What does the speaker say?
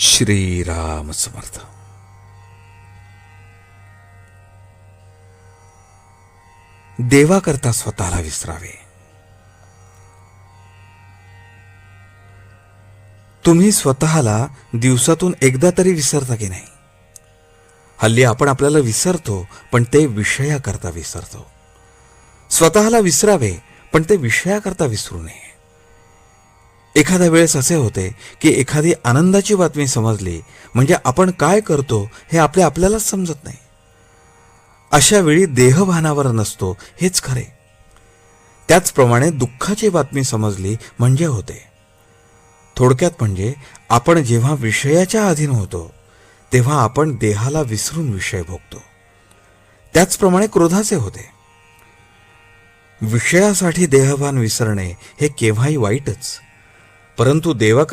श्रीराम समर्थ. देवाकरता स्वतःला विसरावे. तुम्ही स्वतःला दिवसातून एकदा तरी विसरता की नाही? हल्ली आपण आपल्याला विसरतो पण ते विषयाकरता विसरतो. स्वतःला विसरावे पण ते विषयाकरता विसरू नये. एखाद्या वेळेस असे होते की एखादी आनंदाची बातमी समजली म्हणजे आपण काय करतो हे आपल्या आपल्यालाच समजत नाही. अशा वेळी देहभानावर नसतो हेच खरे. त्याचप्रमाणे दुःखाची बातमी समजली म्हणजे होते. थोडक्यात म्हणजे आपण जेव्हा विषयाच्या अधीन होतो तेव्हा आपण देहाला विसरून विषय भोगतो. त्याचप्रमाणे क्रोधाचे होते. विषयासाठी देहभान विसरणे हे केव्हाही वाईटच. परंतु देवाकर